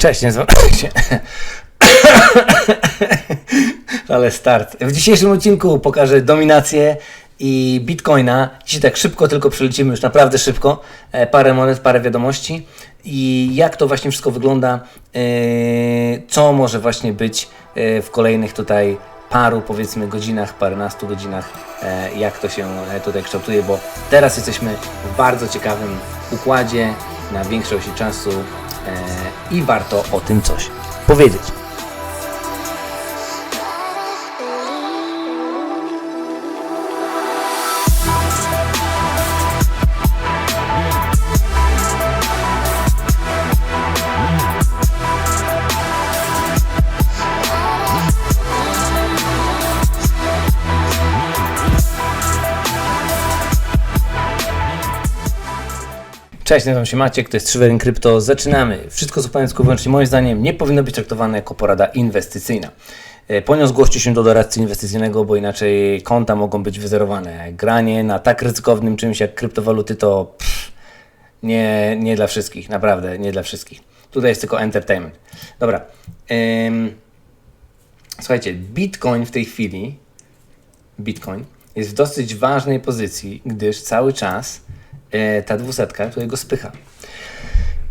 Cześć, nazywam się. Ale start. W dzisiejszym odcinku pokażę dominację i bitcoina. Dzisiaj tak szybko tylko przelecimy, już naprawdę szybko. E, Parę monet, parę wiadomości i jak to właśnie wszystko wygląda. e, Co może właśnie być e, w kolejnych tutaj paru powiedzmy godzinach, paręnastu godzinach, jak to się tutaj kształtuje, bo teraz jesteśmy w bardzo ciekawym układzie na większość czasu i warto o tym coś powiedzieć. Cześć, nazywam się Maciek, to jest Trzywerin Krypto. Zaczynamy. Wszystko zupełnie wyłącznie moim zdaniem nie powinno być traktowane jako porada inwestycyjna. E, Ponio zgłoście się do doradcy inwestycyjnego, bo inaczej konta mogą być wyzerowane. Granie na tak ryzykownym czymś jak kryptowaluty to pff, nie, nie dla wszystkich, naprawdę nie dla wszystkich. Tutaj jest tylko entertainment. Dobra. Ym, słuchajcie, Bitcoin w tej chwili Bitcoin jest w dosyć ważnej pozycji, gdyż cały czas ta dwusetka tutaj go spycha.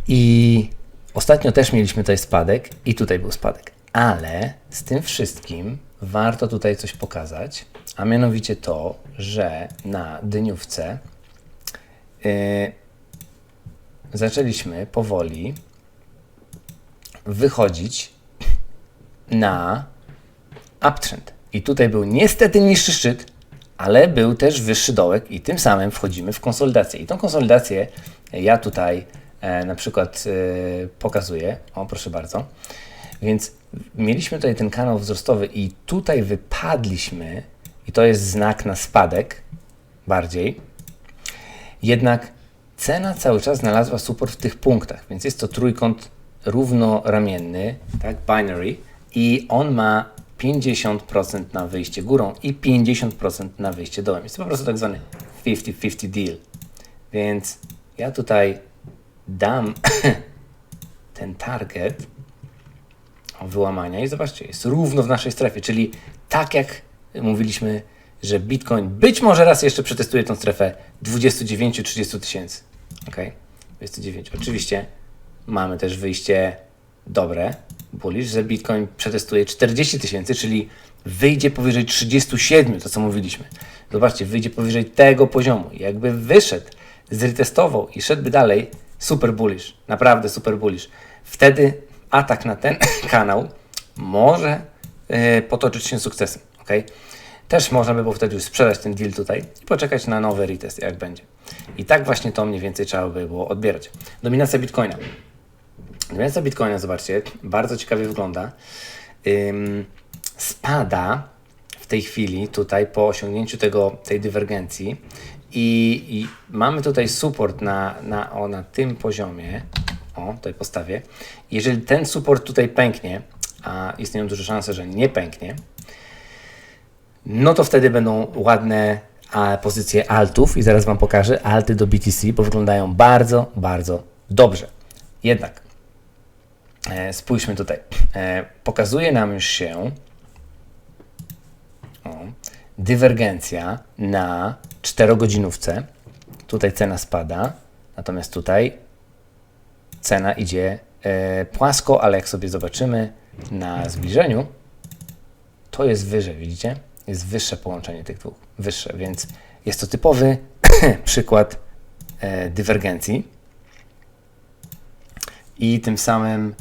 I ostatnio też mieliśmy tutaj spadek i tutaj był spadek. Ale z tym wszystkim warto tutaj coś pokazać, a mianowicie to, że na dniówce e, zaczęliśmy powoli wychodzić na uptrend. I tutaj był niestety niższy szczyt, ale był też wyższy dołek i tym samym wchodzimy w konsolidację. I tą konsolidację ja tutaj e, na przykład e, pokazuję. O, proszę bardzo. Więc mieliśmy tutaj ten kanał wzrostowy i tutaj wypadliśmy i to jest znak na spadek bardziej. Jednak cena cały czas znalazła support w tych punktach, więc jest to trójkąt równoramienny, tak, binary i on ma 50% na wyjście górą i 50% na wyjście dołem. Jest to po prostu tak zwany 50-50 deal. Więc ja tutaj dam ten target wyłamania i zobaczcie, jest równo w naszej strefie, czyli tak jak mówiliśmy, że Bitcoin być może raz jeszcze przetestuje tą strefę 29-30 tysięcy. Ok? 29. Oczywiście mamy też wyjście dobre, bullish, że Bitcoin przetestuje 40 tysięcy, czyli wyjdzie powyżej 37, to co mówiliśmy. Zobaczcie, wyjdzie powyżej tego poziomu. Jakby wyszedł, zretestował i szedłby dalej, super bullish, naprawdę super bullish. Wtedy atak na ten kanał może e, potoczyć się sukcesem. ok? Też można by było wtedy już sprzedać ten deal tutaj i poczekać na nowy retest, jak będzie. I tak właśnie to mniej więcej trzeba by było odbierać. Dominacja Bitcoina. Dominacja Bitcoina, zobaczcie, bardzo ciekawie wygląda. Ym, spada w tej chwili tutaj po osiągnięciu tego, tej dywergencji i, i mamy tutaj support na, na, o, na tym poziomie. O, tutaj postawię. Jeżeli ten support tutaj pęknie, a istnieją duże szanse, że nie pęknie, no to wtedy będą ładne a, pozycje altów i zaraz Wam pokażę alty do BTC, bo wyglądają bardzo, bardzo dobrze. Jednak spójrzmy tutaj. E, pokazuje nam już się o, dywergencja na 4-godzinówce. Tutaj cena spada, natomiast tutaj cena idzie e, płasko, ale jak sobie zobaczymy na zbliżeniu, to jest wyżej, widzicie? Jest wyższe połączenie tych dwóch, wyższe, więc jest to typowy przykład e, dywergencji. I tym samym,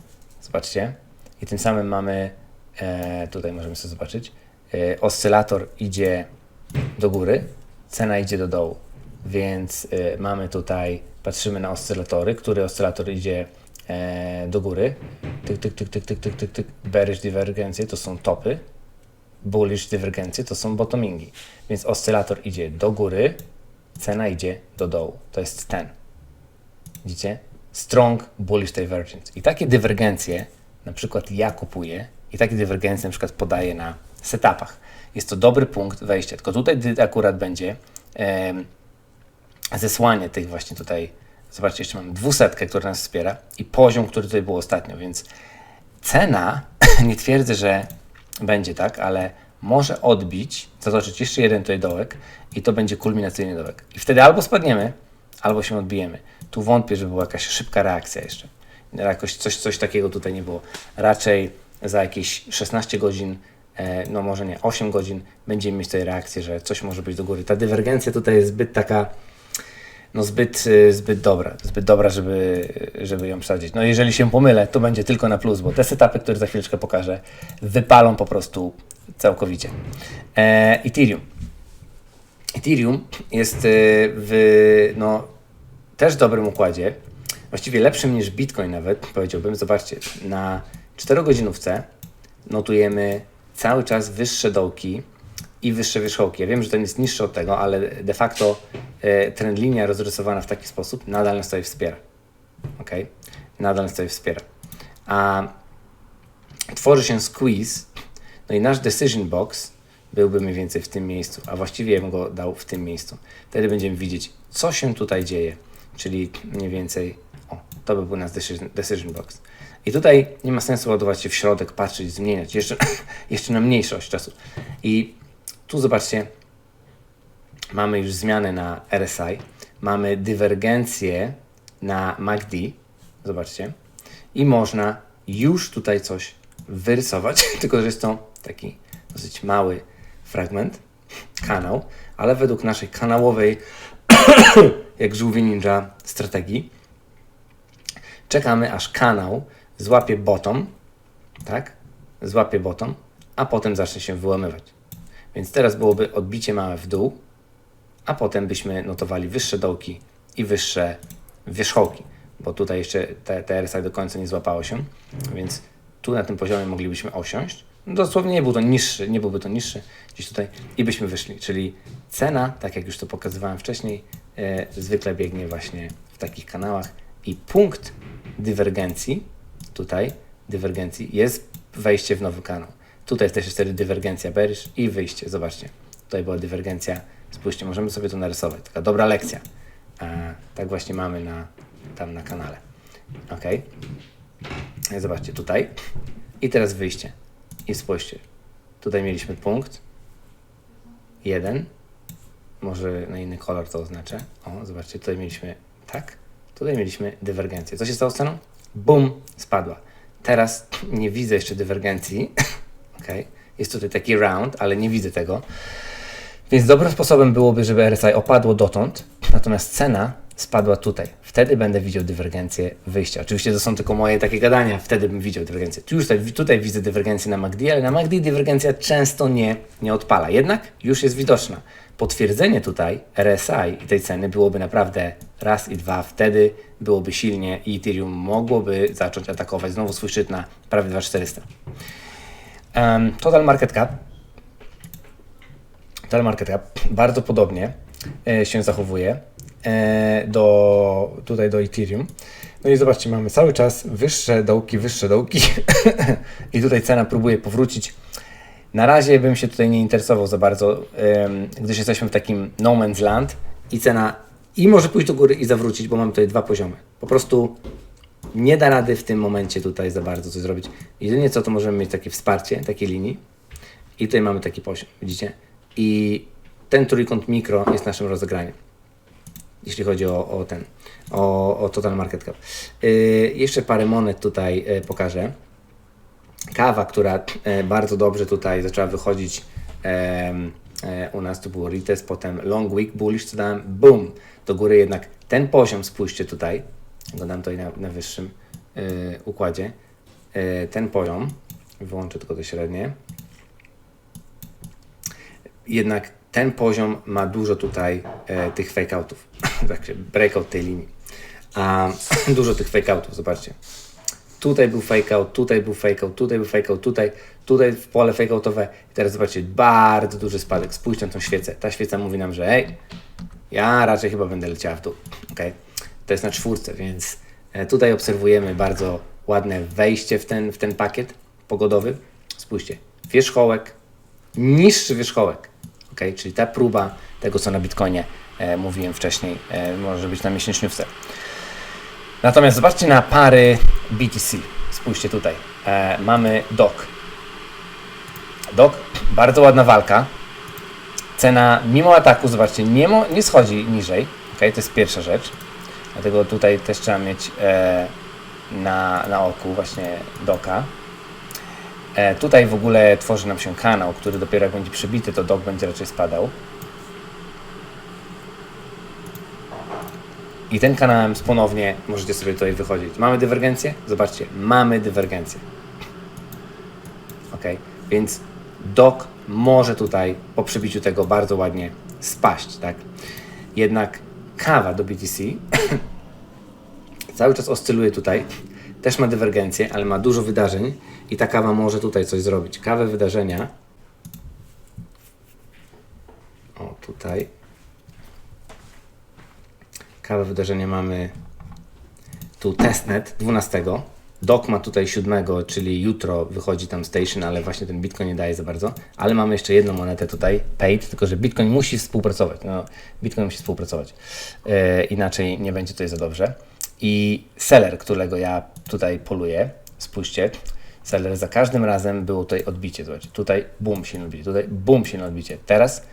zobaczcie, i tym samym mamy, e, tutaj możemy sobie zobaczyć, e, oscylator idzie do góry, cena idzie do dołu. Więc e, mamy tutaj, patrzymy na oscylatory, który oscylator idzie e, do góry. Tyk, tyk, tyk, tyk, tyk, tyk, tyk, tyk. Bearish dywergencje to są topy, bullish dywergencje to są bottomingi. Więc oscylator idzie do góry, cena idzie do dołu. To jest ten. Widzicie? Strong bullish divergence. I takie dywergencje na przykład ja kupuję i takie dywergencje na przykład podaję na setupach. Jest to dobry punkt wejścia, tylko tutaj akurat będzie em, zesłanie tych właśnie tutaj Zobaczcie, jeszcze mamy dwusetkę, która nas wspiera i poziom, który tutaj był ostatnio, więc cena, nie twierdzę, że będzie tak, ale może odbić, zatoczyć jeszcze jeden tutaj dołek i to będzie kulminacyjny dołek. I wtedy albo spadniemy, albo się odbijemy. Tu wątpię, że była jakaś szybka reakcja jeszcze. Jakoś coś, coś takiego tutaj nie było. Raczej za jakieś 16 godzin, e, no może nie, 8 godzin będziemy mieć tutaj reakcję, że coś może być do góry. Ta dywergencja tutaj jest zbyt taka, no zbyt, y, zbyt dobra, zbyt dobra, żeby, żeby ją przesadzić. No jeżeli się pomylę, to będzie tylko na plus, bo te setupy, które za chwileczkę pokażę, wypalą po prostu całkowicie. E, Ethereum. Ethereum jest y, w no, też dobrym układzie, właściwie lepszym niż Bitcoin nawet, powiedziałbym. Zobaczcie, na 4-godzinówce notujemy cały czas wyższe dołki i wyższe wierzchołki. Ja wiem, że ten jest niższy od tego, ale de facto e, trend linia rozrysowana w taki sposób nadal nas tutaj wspiera. Ok? Nadal nas tutaj wspiera. A tworzy się squeeze, no i nasz decision box byłby mniej więcej w tym miejscu, a właściwie bym go dał w tym miejscu. Wtedy będziemy widzieć, co się tutaj dzieje, czyli mniej więcej, o, to by był nasz decision, decision box. I tutaj nie ma sensu ładować się w środek, patrzeć, zmieniać, jeszcze, jeszcze na mniejszość czasu. I tu zobaczcie, mamy już zmianę na RSI, mamy dywergencję na MACD, zobaczcie, i można już tutaj coś wyrysować, tylko że jest to taki dosyć mały fragment, kanał, ale według naszej kanałowej, jak żółwie ninja strategii, czekamy aż kanał złapie bottom, tak? Złapie bottom, a potem zacznie się wyłamywać. Więc teraz byłoby odbicie małe w dół, a potem byśmy notowali wyższe dołki i wyższe wierzchołki, bo tutaj jeszcze te, te RSI do końca nie złapało się, więc tu na tym poziomie moglibyśmy osiąść. Dosłownie nie był to niższy, nie byłby to niższy gdzieś tutaj i byśmy wyszli. Czyli cena, tak jak już to pokazywałem wcześniej, e, zwykle biegnie właśnie w takich kanałach i punkt dywergencji, tutaj dywergencji jest wejście w nowy kanał. Tutaj też jest wtedy dywergencja bearish i wyjście. Zobaczcie, tutaj była dywergencja. Spójrzcie, możemy sobie to narysować. Taka dobra lekcja. E, tak właśnie mamy na, tam na kanale. Ok. Zobaczcie, tutaj. I teraz wyjście. I spójrzcie. Tutaj mieliśmy punkt. Jeden. Może na inny kolor to oznaczę. O, zobaczcie, tutaj mieliśmy tak. Tutaj mieliśmy dywergencję. Co się stało z ceną? Bum, spadła. Teraz nie widzę jeszcze dywergencji. ok. Jest tutaj taki round, ale nie widzę tego. Więc dobrym sposobem byłoby, żeby RSI opadło dotąd, natomiast cena spadła tutaj. Wtedy będę widział dywergencję wyjścia. Oczywiście to są tylko moje takie gadania, wtedy bym widział dywergencję. Już tutaj, tutaj widzę dywergencję na MACD, ale na MACD dywergencja często nie, nie odpala. Jednak już jest widoczna. Potwierdzenie tutaj RSI i tej ceny byłoby naprawdę raz i dwa. Wtedy byłoby silnie i Ethereum mogłoby zacząć atakować znowu swój szczyt na prawie 2400. Um, total market cap Total Market Cap bardzo podobnie e, się zachowuje do, tutaj do Ethereum. No i zobaczcie, mamy cały czas wyższe dołki, wyższe dołki i tutaj cena próbuje powrócić. Na razie bym się tutaj nie interesował za bardzo, gdyż jesteśmy w takim no man's land i cena i może pójść do góry i zawrócić, bo mamy tutaj dwa poziomy. Po prostu nie da rady w tym momencie tutaj za bardzo coś zrobić. Jedynie co, to możemy mieć takie wsparcie takiej linii i tutaj mamy taki poziom, widzicie? I ten trójkąt mikro jest naszym rozegraniem, jeśli chodzi o, o ten, o, o total market cap. Yy, jeszcze parę monet tutaj yy, pokażę. Kawa, która yy, bardzo dobrze tutaj zaczęła wychodzić u nas, to było retest, potem long week bullish, co dałem, boom, do góry jednak ten poziom, spójrzcie tutaj, go dam tutaj na, na wyższym układzie, ten poziom, wyłączę tylko to średnie, jednak ten poziom ma dużo tutaj e, tych fake outów, także breakout tej linii. A dużo tych fake outów, zobaczcie. Tutaj był fake out, tutaj był fake out, tutaj był fake out, tutaj, tutaj w pole fake outowe. I teraz zobaczcie, bardzo duży spadek. Spójrzcie na tą świecę. Ta świeca mówi nam, że ej, ja raczej chyba będę leciała w dół. Okay? To jest na czwórce, więc e, tutaj obserwujemy bardzo ładne wejście w ten, w ten pakiet pogodowy. Spójrzcie, wierzchołek, niższy wierzchołek ok? Czyli ta próba tego, co na Bitcoinie e, mówiłem wcześniej, e, może być na miesięczniówce. Natomiast zobaczcie na pary BTC. Spójrzcie tutaj. E, mamy DOC. DOC, bardzo ładna walka. Cena mimo ataku, zobaczcie, nie, mo, nie schodzi niżej. Okay, to jest pierwsza rzecz. Dlatego tutaj też trzeba mieć e, na, na oku właśnie doka. E, tutaj w ogóle tworzy nam się kanał, który dopiero jak będzie przebity, to dok będzie raczej spadał. I ten kanałem ponownie możecie sobie tutaj wychodzić. Mamy dywergencję? Zobaczcie, mamy dywergencję. Ok, więc dok może tutaj po przebiciu tego bardzo ładnie spaść, tak? Jednak kawa do BTC cały czas oscyluje tutaj. Też ma dywergencję, ale ma dużo wydarzeń i ta kawa może tutaj coś zrobić. Kawę wydarzenia. O, tutaj. Kawę wydarzenia mamy tu testnet 12. Dok ma tutaj 7, czyli jutro wychodzi tam station, ale właśnie ten Bitcoin nie daje za bardzo. Ale mamy jeszcze jedną monetę tutaj, paid, tylko że Bitcoin musi współpracować. No, Bitcoin musi współpracować. Yy, inaczej nie będzie tutaj za dobrze. I seller, którego ja tutaj poluję, spójrzcie, seller za każdym razem było tutaj odbicie. Zobaczcie, tutaj boom silne odbicie, tutaj boom silne odbicie. Teraz,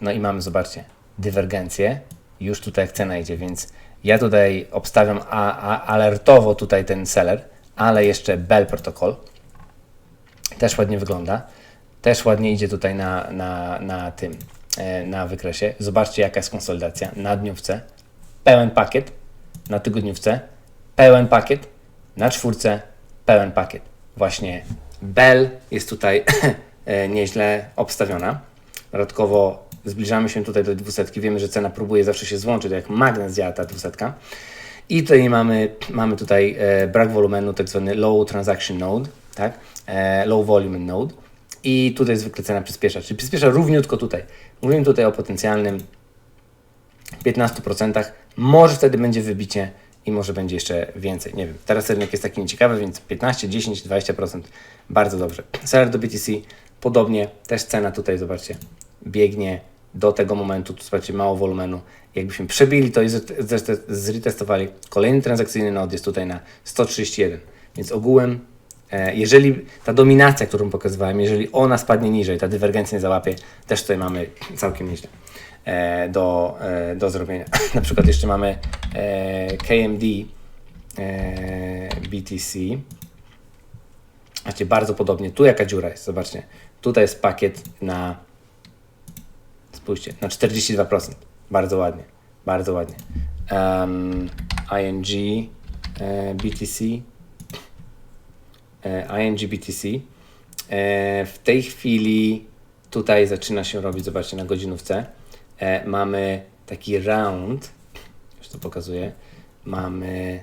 no i mamy, zobaczcie, dywergencję, już tutaj jak cena idzie, więc ja tutaj obstawiam a, a, alertowo tutaj ten seller, ale jeszcze Bell Protocol też ładnie wygląda. Też ładnie idzie tutaj na, na, na tym, e, na wykresie. Zobaczcie jaka jest konsolidacja na dniówce. Pełen pakiet na tygodniówce, pełen pakiet, na czwórce, pełen pakiet. Właśnie Bell jest tutaj e, nieźle obstawiona. Dodatkowo zbliżamy się tutaj do dwusetki. Wiemy, że cena próbuje zawsze się złączyć, tak jak magnes działa ta dwusetka. I tutaj mamy, mamy tutaj e, brak wolumenu, tak zwany low transaction node, tak? E, low volume node. I tutaj zwykle cena przyspiesza, czyli przyspiesza równiutko tutaj. Mówimy tutaj o potencjalnym 15%. Może wtedy będzie wybicie i może będzie jeszcze więcej. Nie wiem. Teraz rynek jest taki nieciekawy, więc 15, 10, 20% bardzo dobrze. Seller do BTC podobnie, też cena tutaj, zobaczcie, biegnie do tego momentu, tu zobaczcie, mało wolumenu. Jakbyśmy przebili to i zretestowali, kolejny transakcyjny node jest tutaj na 131. Więc ogółem, e, jeżeli ta dominacja, którą pokazywałem, jeżeli ona spadnie niżej, ta dywergencja nie załapie, też tutaj mamy całkiem nieźle. E, do, e, do zrobienia. Na przykład jeszcze mamy e, KMD BTC. Macie bardzo podobnie. Tu jaka dziura jest, zobaczcie. Tutaj jest pakiet na spójrzcie, na 42%. Bardzo ładnie, bardzo ładnie. Um, ING BTC ING BTC w tej chwili tutaj zaczyna się robić, zobaczcie, na godzinówce e, mamy taki round, już to pokazuję, mamy,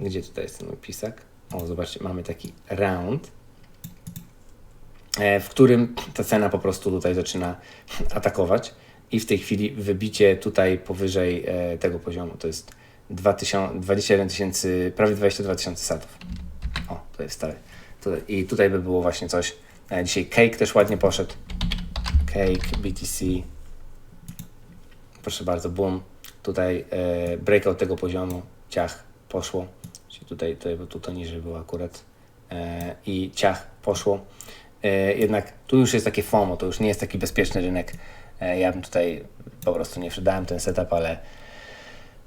gdzie tutaj jest ten pisak? O, zobaczcie, mamy taki round, e, w którym ta cena po prostu tutaj zaczyna atakować i w tej chwili wybicie tutaj powyżej e, tego poziomu to jest 2000, 21 tysięcy, prawie 22 tysiące satów. O, to jest stary. I tutaj by było właśnie coś. E, dzisiaj Cake też ładnie poszedł. Cake, BTC, proszę bardzo, boom, tutaj e, breakout tego poziomu, ciach, poszło, czyli tutaj, tutaj bo tu to niżej było akurat e, i ciach, poszło. E, jednak tu już jest takie FOMO, to już nie jest taki bezpieczny rynek. E, ja bym tutaj po prostu nie sprzedałem ten setup, ale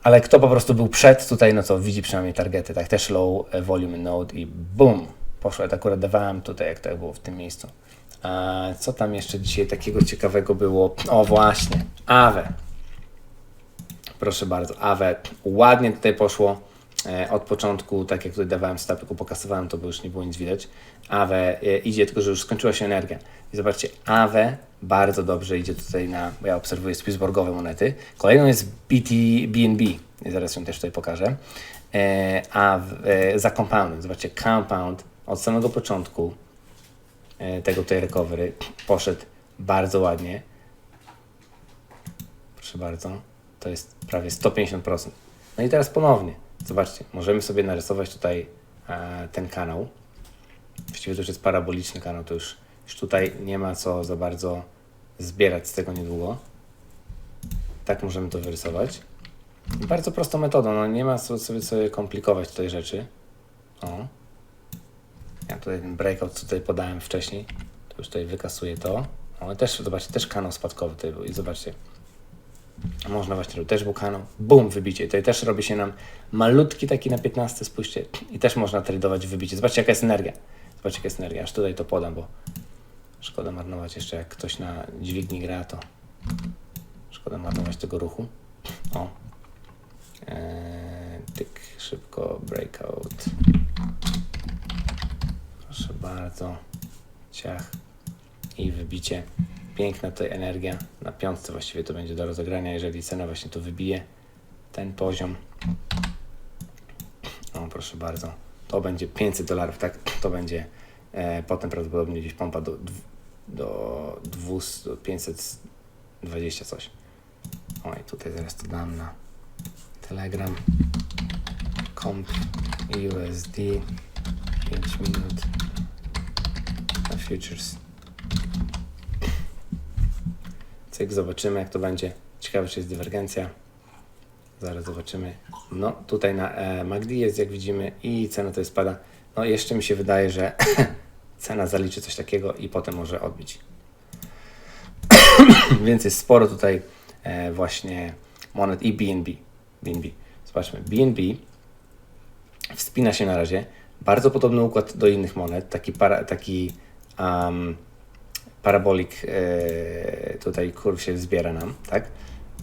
ale kto po prostu był przed tutaj, no co widzi przynajmniej targety, tak też low volume node i boom, poszło. Ja akurat dawałem tutaj, jak to było w tym miejscu. A co tam jeszcze dzisiaj takiego ciekawego było? O właśnie, Aave. Proszę bardzo, Awe ładnie tutaj poszło e, od początku, tak jak tutaj dawałem stopy, pokasowałem to, bo już nie było nic widać. Awe e, idzie, tylko że już skończyła się energia. I zobaczcie, Awe bardzo dobrze idzie tutaj na, bo ja obserwuję Swissborgowe monety. Kolejną jest BT, BNB, zaraz ją też tutaj pokażę. E, a za compounding, zobaczcie, compound od samego początku tego tutaj recovery poszedł bardzo ładnie. Proszę bardzo to jest prawie 150%. No i teraz ponownie, zobaczcie, możemy sobie narysować tutaj e, ten kanał. Właściwie to już jest paraboliczny kanał, to już, już tutaj nie ma co za bardzo zbierać z tego niedługo. Tak możemy to wyrysować. Bardzo prostą metodą, no nie ma co sobie, sobie komplikować tutaj rzeczy. O. Ja tutaj ten breakout, co tutaj podałem wcześniej, to już tutaj wykasuję to. O, też, zobaczcie, też kanał spadkowy tutaj był i zobaczcie. Można właśnie, tu też był kanał, bum, wybicie. Tutaj też robi się nam malutki taki na 15, spójrzcie. I też można tradować wybicie. Zobaczcie, jaka jest energia. Zobaczcie, jaka jest energia. Aż tutaj to podam, bo szkoda marnować jeszcze, jak ktoś na dźwigni gra, to szkoda marnować tego ruchu. O. Eee, tyk, szybko, breakout. Proszę bardzo. Ciach. I wybicie. Piękna tutaj energia. Na piątce właściwie to będzie do rozegrania, jeżeli cena właśnie to wybije. Ten poziom. O, proszę bardzo. To będzie 500 dolarów, tak? To będzie e, potem prawdopodobnie gdzieś pompa do, do 200, do 520 coś. O, i tutaj zaraz to dam na Telegram. Comp USD 5 minut na futures. Cyk, zobaczymy jak to będzie. Ciekawe czy jest dywergencja. Zaraz zobaczymy. No tutaj na e, MACD jest jak widzimy i cena tutaj spada. No jeszcze mi się wydaje, że cena zaliczy coś takiego i potem może odbić. Więc jest sporo tutaj e, właśnie monet i BNB. BNB. Zobaczmy. BNB wspina się na razie. Bardzo podobny układ do innych monet. Taki, para, taki um, parabolik e, tutaj kurw się zbiera nam, tak?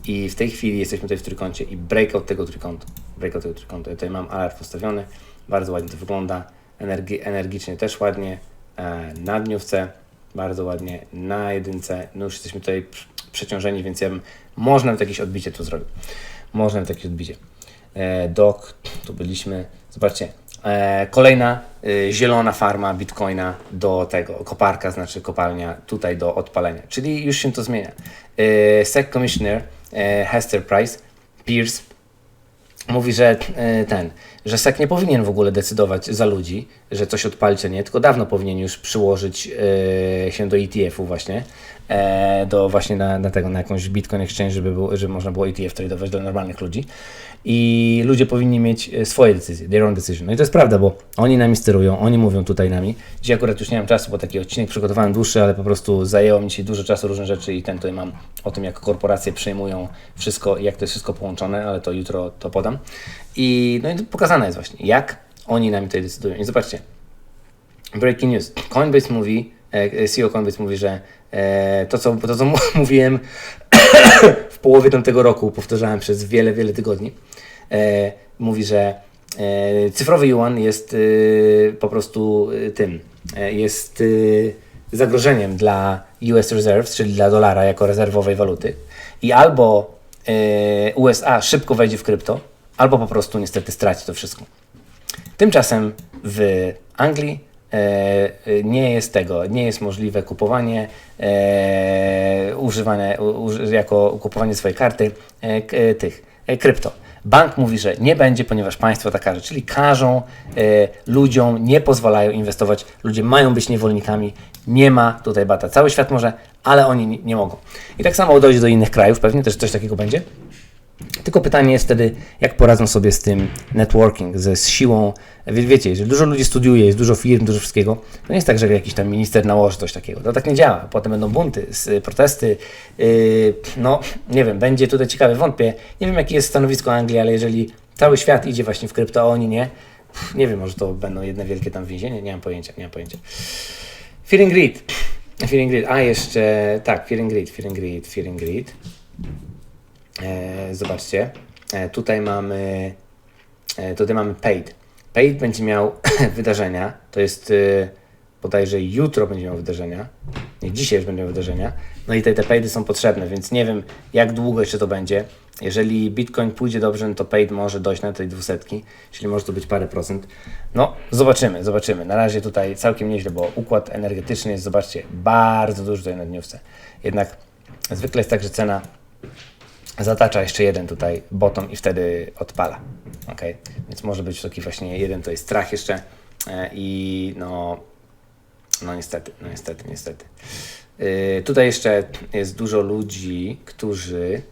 I w tej chwili jesteśmy tutaj w trójkącie i breakout tego trójkątu. Breakout tego trójkątu. Ja tutaj mam alarm postawiony. Bardzo ładnie to wygląda. Energi energicznie też ładnie. E, na dniówce bardzo ładnie. Na jedynce. No już jesteśmy tutaj pr- przeciążeni, więc ja bym, można by jakieś odbicie tu zrobić. Można by jakieś odbicie. E, dok, tu byliśmy. Zobaczcie, kolejna e, zielona farma bitcoina do tego, koparka, znaczy kopalnia tutaj do odpalenia. Czyli już się to zmienia. E, SEC Commissioner e, Hester Price, Pierce, mówi, że e, ten, że SEC nie powinien w ogóle decydować za ludzi, że coś odpalić, a nie, tylko dawno powinien już przyłożyć e, się do ETF-u właśnie, e, do właśnie na, na tego, na jakąś Bitcoin Exchange, żeby, żeby można było ETF tradować dla normalnych ludzi i ludzie powinni mieć e, swoje decyzje, their own decision. No i to jest prawda, bo oni nami sterują, oni mówią tutaj nami. Dzisiaj akurat już nie mam czasu, bo taki odcinek przygotowałem dłuższy, ale po prostu zajęło mi dzisiaj dużo czasu różne rzeczy i ten tutaj mam o tym, jak korporacje przejmują wszystko, jak to jest wszystko połączone, ale to jutro to podam. I no i pokazane jest właśnie, jak oni nami tutaj decydują. I zobaczcie, breaking news. Coinbase mówi, e, CEO Coinbase mówi, że e, to, co, to, co mówiłem w połowie tamtego roku, powtarzałem przez wiele, wiele tygodni, mówi, że e, cyfrowy yuan jest e, po prostu e, tym, e, jest e, zagrożeniem dla US Reserves, czyli dla dolara jako rezerwowej waluty. I albo e, USA szybko wejdzie w krypto, albo po prostu niestety straci to wszystko. Tymczasem w Anglii e, e, nie jest tego, nie jest możliwe kupowanie, e, używanie, u, uży- jako kupowanie swojej karty e, e, tych e, krypto. Bank mówi, że nie będzie, ponieważ państwo tak każe, czyli każą e, ludziom, nie pozwalają inwestować, ludzie mają być niewolnikami, nie ma tutaj bata. Cały świat może, ale oni nie, nie mogą. I tak samo dojdzie do innych krajów, pewnie też coś takiego będzie. Tylko pytanie jest wtedy, jak poradzą sobie z tym networking, ze z siłą. Wie, wiecie, że dużo ludzi studiuje, jest dużo firm, dużo wszystkiego. To nie jest tak, że jakiś tam minister nałoży coś takiego. To tak nie działa. Potem będą bunty, protesty. Yy, no, nie wiem, będzie tutaj ciekawe, wątpię. Nie wiem, jakie jest stanowisko Anglii, ale jeżeli cały świat idzie właśnie w krypto, a oni nie, nie wiem, może to będą jedne wielkie tam więzienie, nie mam pojęcia, nie mam pojęcia. Feeling Greed. Feeling Greed. A jeszcze, tak, Feeling Greed, Feeling Greed, Feeling Greed. E, zobaczcie, e, tutaj mamy e, tutaj mamy paid. Paid będzie miał wydarzenia, to jest bodajże jutro będzie miał wydarzenia, nie dzisiaj już będzie miał wydarzenia, no i te, te paidy są potrzebne, więc nie wiem jak długo jeszcze to będzie. Jeżeli Bitcoin pójdzie dobrze, no to paid może dojść na tej dwusetki, czyli może to być parę procent. No, zobaczymy, zobaczymy. Na razie tutaj całkiem nieźle, bo układ energetyczny jest, zobaczcie, bardzo duży tutaj na dniówce. Jednak zwykle jest tak, że cena zatacza jeszcze jeden tutaj bottom i wtedy odpala. ok? Więc może być taki właśnie jeden to jest strach jeszcze e, i no, no niestety, no niestety, niestety. Yy, tutaj jeszcze jest dużo ludzi, którzy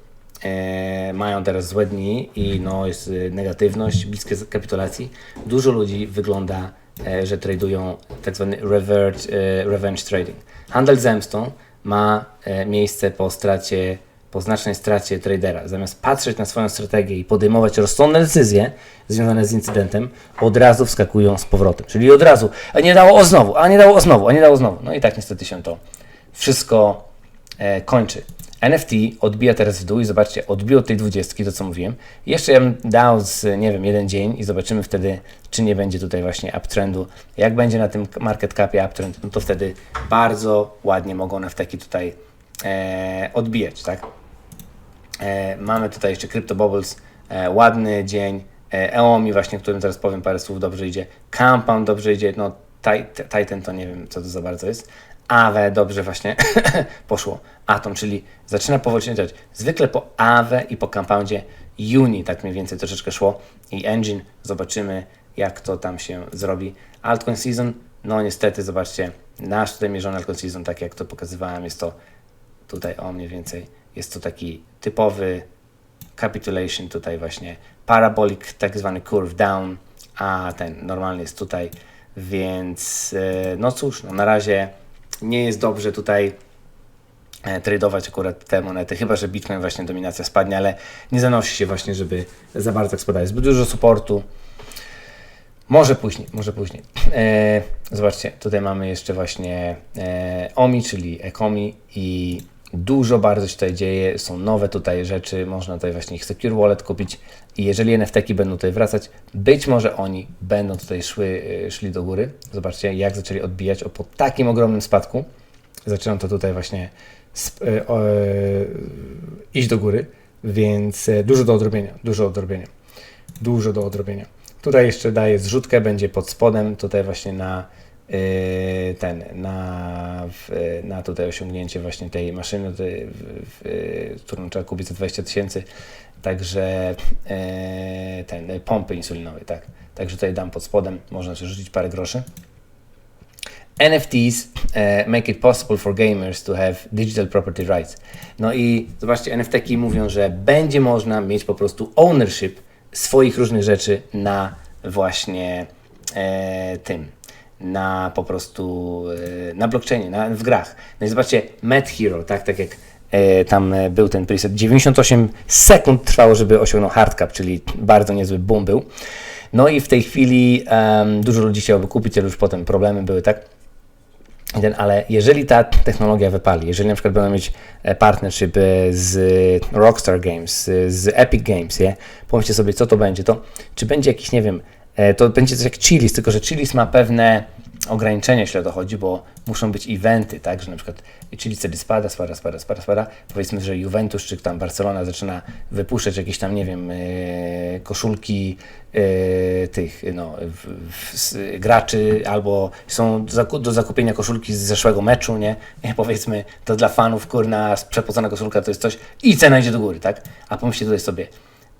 e, mają teraz złe dni i no, jest e, negatywność, bliskie kapitulacji, dużo ludzi wygląda, e, że tradują tak zwany revert, e, revenge trading. Handel zemstą ma e, miejsce po stracie, po znacznej stracie tradera. Zamiast patrzeć na swoją strategię i podejmować rozsądne decyzje związane z incydentem, od razu wskakują z powrotem. Czyli od razu, a nie dało o znowu, a nie dało o znowu, a nie dało znowu. No i tak niestety się to wszystko e, kończy. NFT odbija teraz w dół i zobaczcie, odbiło tej 20, to co mówiłem. Jeszcze ja bym dał z, nie wiem, jeden dzień i zobaczymy wtedy, czy nie będzie tutaj właśnie uptrendu. Jak będzie na tym market capie uptrend, no to wtedy bardzo ładnie mogą NFT tutaj e, odbijać, tak? E, mamy tutaj jeszcze Crypto Bubbles, e, ładny dzień, e, EOMI właśnie, którym teraz powiem parę słów, dobrze idzie, Compound dobrze idzie, no Tit- Titan to nie wiem, co to za bardzo jest, Aave dobrze właśnie poszło, Atom, czyli zaczyna powoli się dziać. Zwykle po Aave i po Compoundzie Uni tak mniej więcej troszeczkę szło i Engine, zobaczymy jak to tam się zrobi. Altcoin Season, no niestety, zobaczcie, nasz tutaj mierzony Altcoin Season, tak jak to pokazywałem, jest to tutaj o mniej więcej jest to taki typowy capitulation tutaj właśnie parabolic, tak zwany curve down, a ten normalny jest tutaj, więc e, no cóż, no na razie nie jest dobrze tutaj e, tradować akurat te monety, chyba że Bitcoin właśnie dominacja spadnie, ale nie zanosi się właśnie, żeby za bardzo spadać. Zbyt dużo supportu, może później, może później. E, zobaczcie, tutaj mamy jeszcze właśnie e, OMI, czyli Ekomi i dużo bardzo się tutaj dzieje, są nowe tutaj rzeczy, można tutaj właśnie ich Secure Wallet kupić i jeżeli NFT-ki będą tutaj wracać, być może oni będą tutaj szły, e, szli do góry. Zobaczcie, jak zaczęli odbijać o po takim ogromnym spadku. Zaczynam to tutaj właśnie e, o, e, iść do góry, więc dużo do odrobienia, dużo do odrobienia, dużo do odrobienia. Tutaj jeszcze daję zrzutkę, będzie pod spodem, tutaj właśnie na ten, na, na tutaj osiągnięcie właśnie tej maszyny, tutaj, w, w, którą trzeba kupić za 20 tysięcy, także yy, ten, pompy insulinowej, tak. Także tutaj dam pod spodem, można sobie rzucić parę groszy. NFTs uh, make it possible for gamers to have digital property rights. No i zobaczcie, NFT-ki mówią, że będzie można mieć po prostu ownership swoich różnych rzeczy na właśnie e, tym, na po prostu e, na blockchainie, na, w grach. No i zobaczcie, Met Hero, tak, tak jak e, tam e, był ten preset, 98 sekund trwało, żeby osiągnął hardcap, czyli bardzo niezły boom był. No i w tej chwili em, dużo ludzi chciałoby kupić, ale już potem problemy były, tak? Ale jeżeli ta technologia wypali, jeżeli na przykład będą mieć partnership z Rockstar Games, z Epic Games, nie? pomyślcie sobie, co to będzie, to czy będzie jakiś, nie wiem, to będzie coś jak Chili's, tylko że Chili's ma pewne ograniczenia, jeśli o to chodzi, bo muszą być eventy, tak, że na przykład Chili's wtedy spada, spada, spada, spada, spada, powiedzmy, że Juventus czy tam Barcelona zaczyna wypuszczać jakieś tam, nie wiem, e, koszulki e, tych, no, w, w, graczy, albo są zaku- do zakupienia koszulki z zeszłego meczu, nie? nie, powiedzmy, to dla fanów, kurna, przepocona koszulka to jest coś i cena idzie do góry, tak, a pomyślcie tutaj sobie,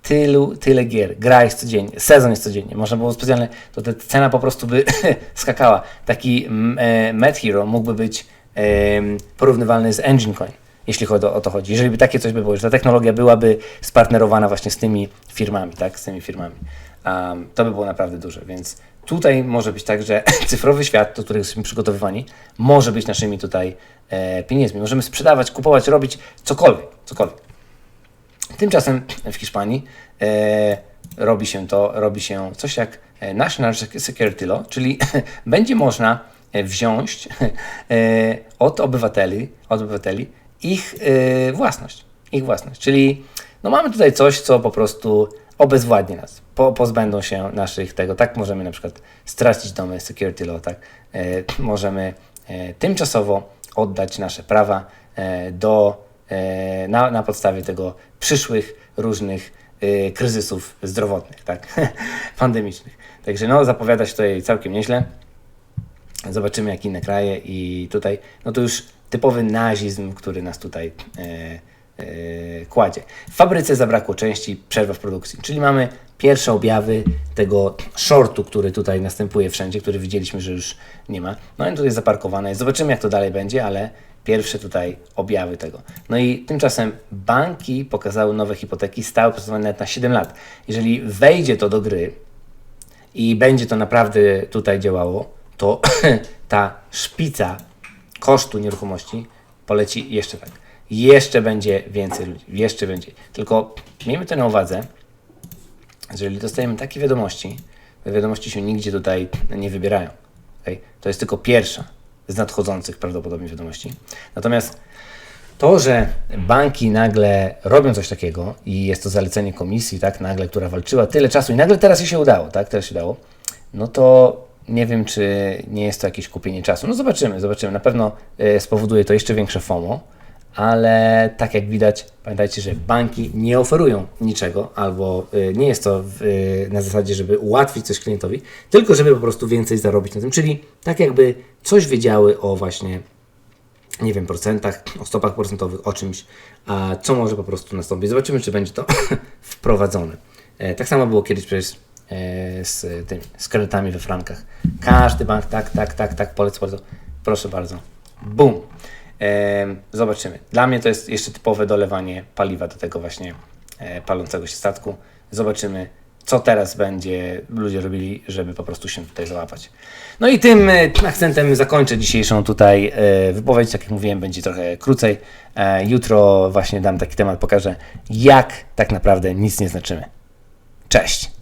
tylu, tyle gier, gra jest codziennie, sezon jest codziennie, można było specjalnie, to ta cena po prostu by skakała. Taki mm, e, Med Hero mógłby być em, porównywalny z Engine Coin, jeśli o, o to chodzi. Jeżeli by takie coś by było, że ta technologia byłaby spartnerowana właśnie z tymi firmami, tak, z tymi firmami, um, to by było naprawdę duże, więc tutaj może być tak, że cyfrowy świat, do którego jesteśmy przygotowywani, może być naszymi tutaj e, pieniędzmi. Możemy sprzedawać, kupować, robić cokolwiek, cokolwiek. Tymczasem w Hiszpanii e, robi się to, robi się coś jak e, National Security Law, czyli będzie można e, wziąć e, od obywateli, od obywateli ich e, własność, ich własność. Czyli no mamy tutaj coś, co po prostu obezwładni nas, po, pozbędą się naszych tego. Tak możemy na przykład stracić domy security law, tak? E, możemy e, tymczasowo oddać nasze prawa e, do na, na podstawie tego przyszłych różnych e, kryzysów zdrowotnych, tak, pandemicznych. Także no, zapowiada się tutaj całkiem nieźle. Zobaczymy jak inne kraje i tutaj, no to już typowy nazizm, który nas tutaj e, e, kładzie. W fabryce zabrakło części, przerwa w produkcji, czyli mamy pierwsze objawy tego shortu, który tutaj następuje wszędzie, który widzieliśmy, że już nie ma. No i tutaj zaparkowane. Zobaczymy jak to dalej będzie, ale pierwsze tutaj objawy tego. No i tymczasem banki pokazały nowe hipoteki, stałe procentowane nawet na 7 lat. Jeżeli wejdzie to do gry i będzie to naprawdę tutaj działało, to ta szpica kosztu nieruchomości poleci jeszcze tak. Jeszcze będzie więcej ludzi, jeszcze będzie. Tylko miejmy to na uwadze, jeżeli dostajemy takie wiadomości, te wiadomości się nigdzie tutaj nie wybierają. okej? To jest tylko pierwsza z nadchodzących prawdopodobnie wiadomości. Natomiast to, że banki nagle robią coś takiego i jest to zalecenie komisji, tak, nagle, która walczyła tyle czasu i nagle teraz się udało, tak, teraz się udało, no to nie wiem, czy nie jest to jakieś kupienie czasu. No zobaczymy, zobaczymy. Na pewno e, spowoduje to jeszcze większe FOMO, ale tak jak widać, pamiętajcie, że banki nie oferują niczego, albo y, nie jest to y, na zasadzie, żeby ułatwić coś klientowi, tylko żeby po prostu więcej zarobić na tym. Czyli tak jakby coś wiedziały o właśnie, nie wiem, procentach, o stopach procentowych, o czymś, a co może po prostu nastąpić. Zobaczymy, czy będzie to wprowadzone. E, tak samo było kiedyś przecież e, z tym, z kredytami we frankach. Każdy bank, tak, tak, tak, tak, polecę bardzo. Proszę bardzo. Bum. Zobaczymy. Dla mnie to jest jeszcze typowe dolewanie paliwa do tego właśnie e, palącego się statku. Zobaczymy, co teraz będzie ludzie robili, żeby po prostu się tutaj załapać. No i tym e, akcentem zakończę dzisiejszą tutaj e, wypowiedź. Tak jak mówiłem, będzie trochę krócej. Jutro właśnie dam taki temat, pokażę, jak tak naprawdę nic nie znaczymy. Cześć!